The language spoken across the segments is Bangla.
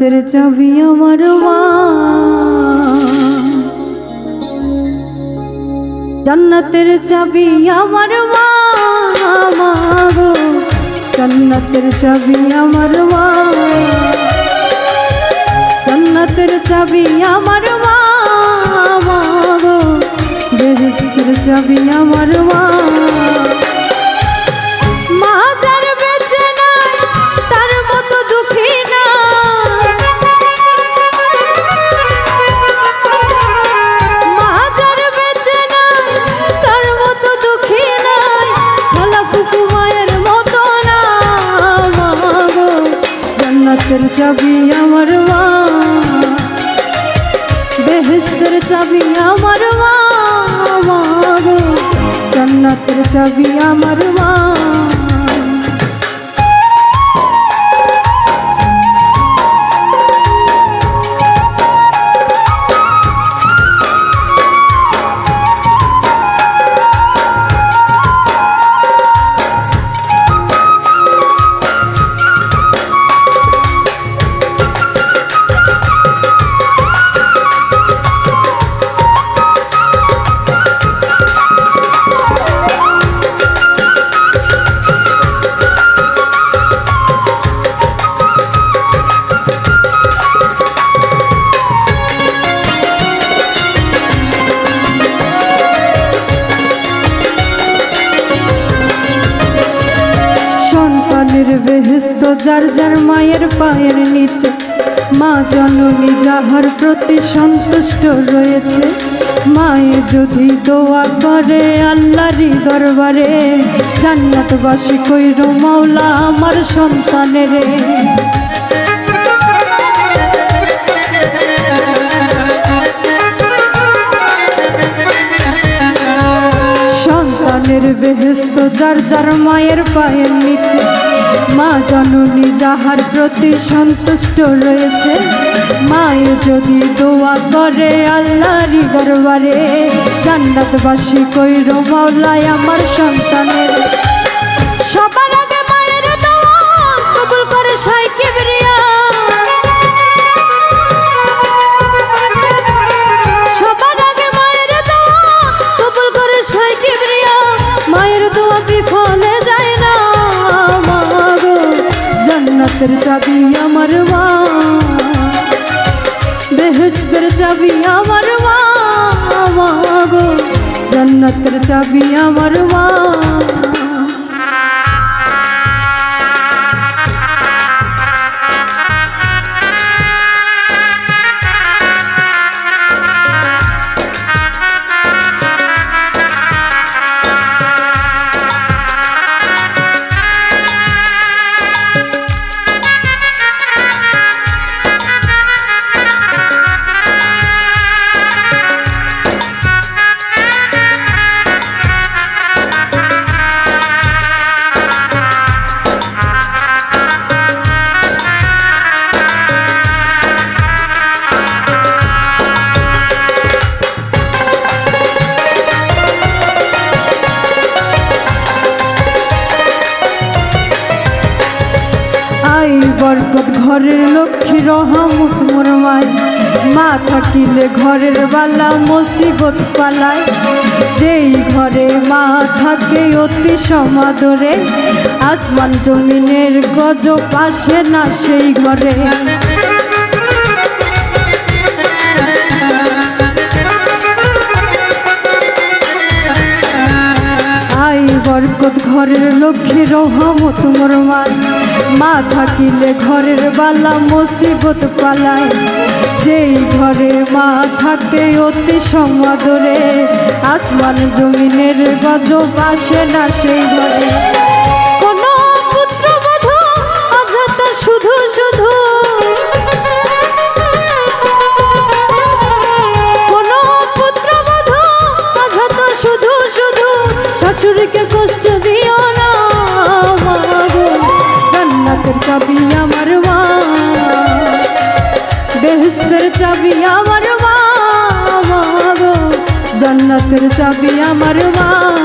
জান্নাতের চাবি আমার মা। জান্নাতের চাবি আমার মা গো। জান্নাতের চাবি আমার মা। জান্নাতের চাবি আমার মা গো। বেহেস্তের চাবি আমার মা। জান্নাতের চাবি আমার মা। বেহেস্তের চাবি আমার মা। জান্নাতের চাবি আমার মা। সন্তুষ্ট রয়েছে। মায়ে যদি দোয়া করে, আল্লাহরই দরবারে জান্নাতবাসী কইর মাওলা আমার সন্তানের। সন্তানের বেহেস্ত যার যার মায়ের পায়ের নিচে মা জননী যাহার প্রতি সন্তুষ্ট রয়েছে, মায়ে যদি দোয়া করে আল্লাহর দরবারে, জান্নাতবাসী কইর মাওলায় আমার সন্তানের। সবার চাবি আমার বরকত ঘরের লক্ষ্মী রহমত মোর মাই মা থাকিলে ঘরের বালা, মুসিবত পালায়। যেই ঘরে মা থাকে অতি সমাদরে, আসমান জমিনের গজ পাশে না সেই ঘরে। বরকত ঘরের লক্ষ্মী রহমত মোর মা থাকিলে ঘরের বালা মুসিবত পালায়। যেই ঘরে মা থাকে অতি সমাদরে, আসমান জমিনের গজ পাশে না সেই ঘরে। শাশুড়িকে কষ্ট চাবি আমার মা। বেহেস্তের চাবি আমার মা জান্নাতের চাবি আমার মা।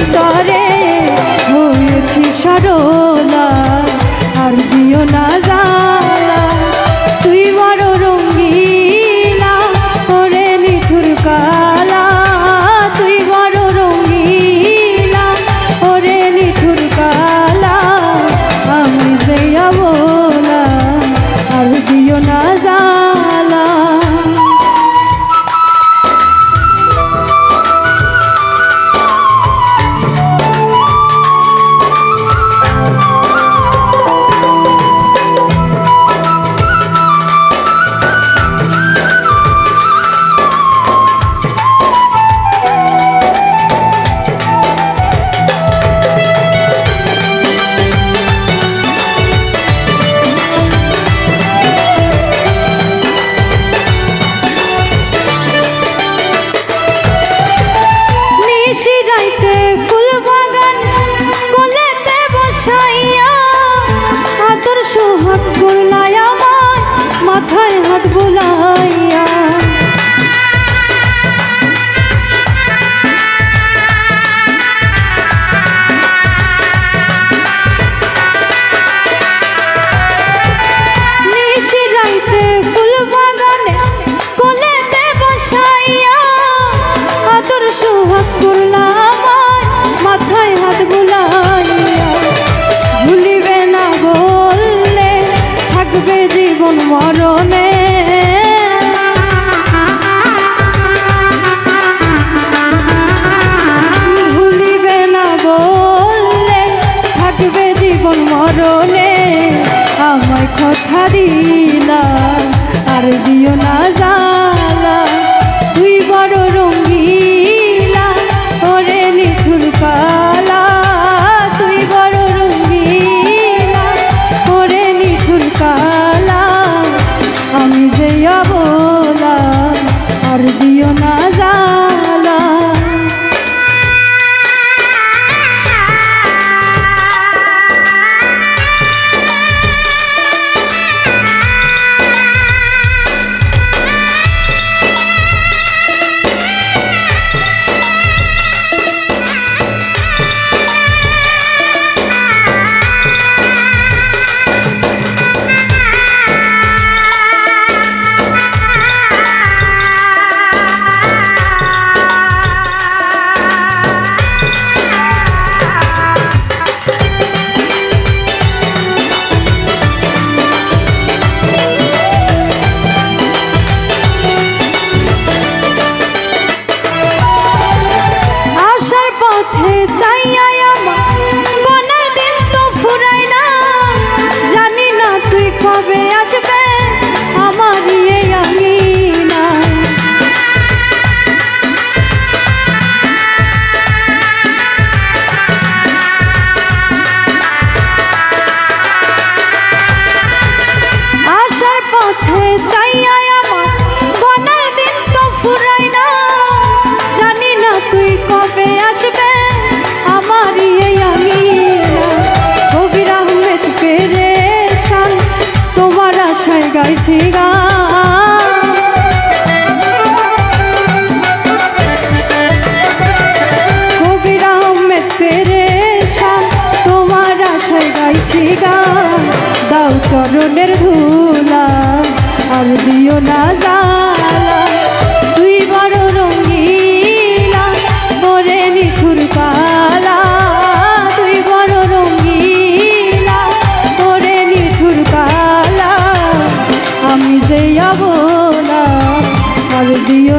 অন্তরে হয়েছি সরলা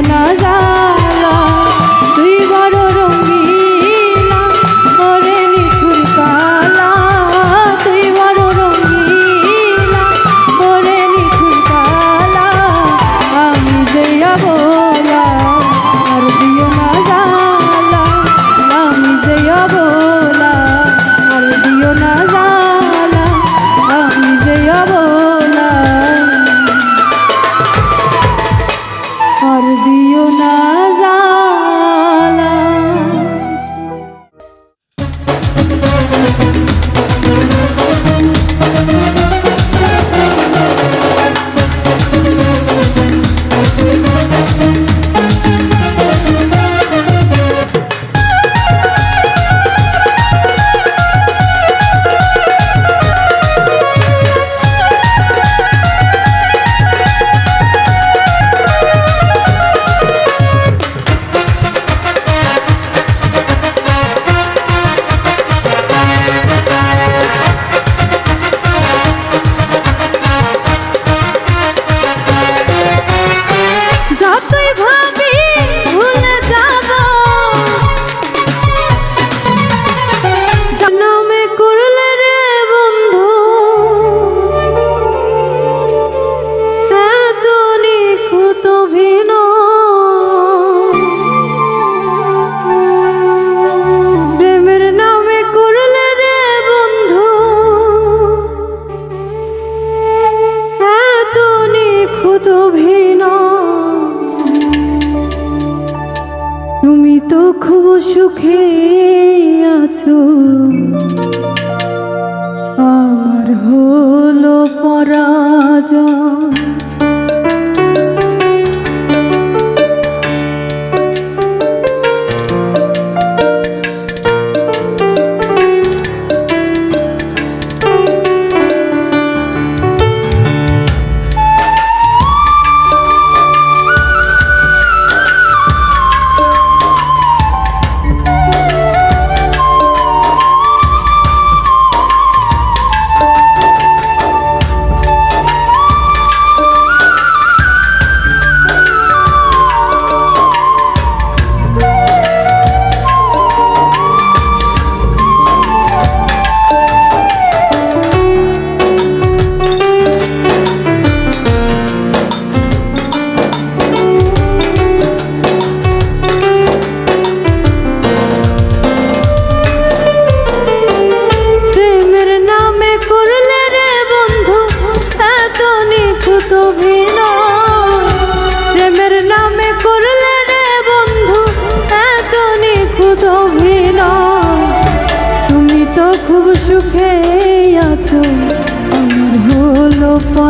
না জালা দিও না। সুখে আছো। আমার হলো পরাজয়।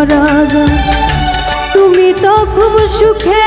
মহারাজা তুমি তো খুব সুখে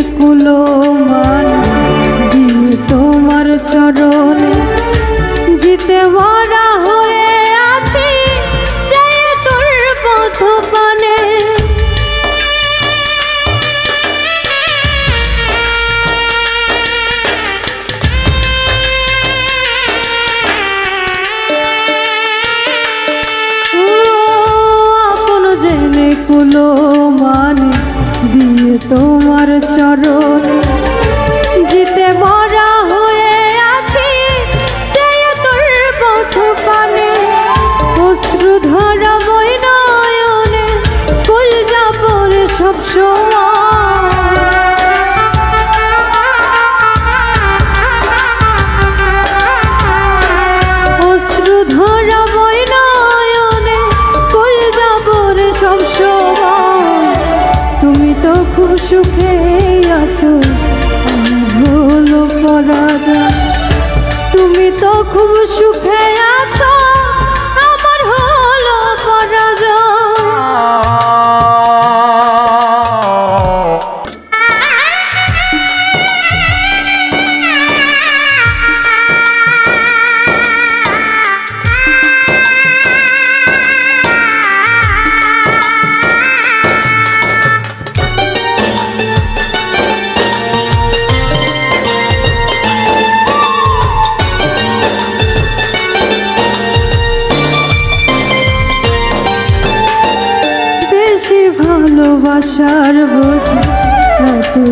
círculo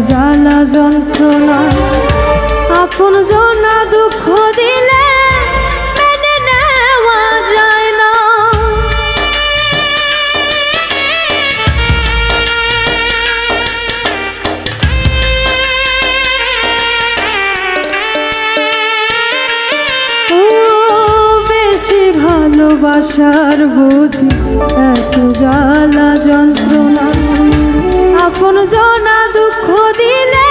জ্বালা যন্ত্রণা। আপন জনা দুঃখ দিলে মেনে নেওয়া যায় না। বেশি ভালোবাসার বুঝি, এত জ্বালা যন্ত্রণা। আপন জন দুঃখ দিলে